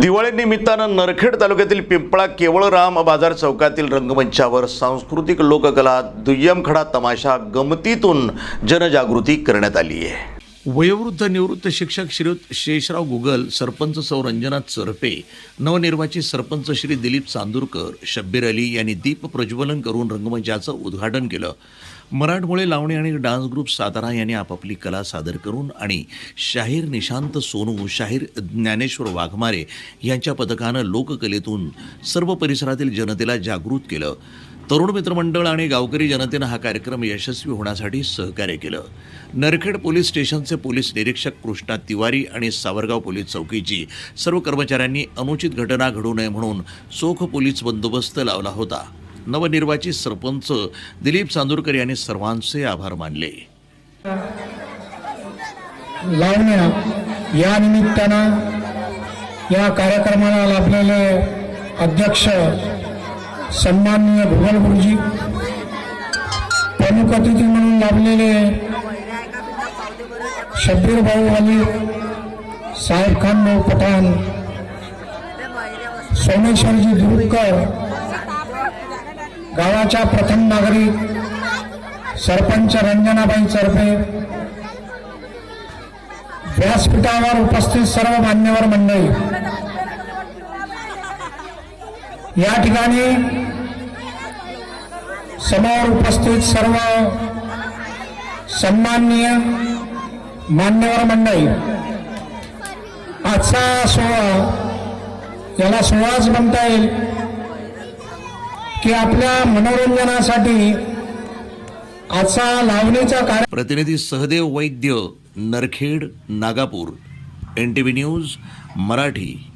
दिवाळी निमित्तानं नरखेड तालुक्यातील पिंपळा केवळराम बाजार चौकातील रंगमंचावर सांस्कृतिक लोककला दुय्यम खडा तमाशा गमतीतून जनजागृती करण्यात आली आहे. वयोवृद्ध निवृत्त शिक्षक श्रीयुत शेषराव गुगल सरपंच सौ रंजनाथ चरपे नवनिर्वाचित सरपंच श्री दिलीप चांदूरकर शब्बीर अली यांनी दीप प्रज्वलन करून रंगमंचाचं उद्घाटन केलं. मराठमोळे लावणी आणि डान्स ग्रुप सातारा यांनी आपापली कला सादर करून आणि शाहीर निशांत सोनू शाहीर ज्ञानेश्वर वाघमारे यांच्या पथकानं लोककलेतून सर्व परिसरातील जनतेला जागृत केलं. तरुण मित्रमंडळ आणि गावकरी जनतेनं हा कार्यक्रम यशस्वी होण्यासाठी सहकार्य केलं. नरखेड पोलीस स्टेशनचे पोलीस निरीक्षक कृष्णा तिवारी आणि सावरगाव पोलीस चौकीची सर्व कर्मचाऱ्यांनी अनुचित घटना घडू नये म्हणून चोख पोलीस बंदोबस्त लावला होता. नवनिर्वाचित सरपंच दिलीप चांदूरकर यांनी सर्वांचे आभार मानले. लावण्या या निमित्तानं या कार्यक्रमाला लाभलेले अध्यक्ष सन्माननीय भुगल गुरुजी प्रमुख अतिथी म्हणून लाभलेले शब्बीर भाऊ अली साहेब खान भाऊ पठाण सोमेश्वरजी दुरुकर गावाच्या प्रथम नागरिक सरपंच रंजनाबाई चरफे व्यासपीठावर उपस्थित सर्व मान्यवर मंडळी या ठिकाणी समोर उपस्थित सर्व सन्माननीय मान्यवर मंडळी. आजचा सोहळा याला सोहळाच म्हणता येईल की आपल्या मनोरंजनासाठी आजचा लावणीचा कार्य प्रतिनिधी Sahadev Vaidya Narkhed Nagpur. N T V news Marathi.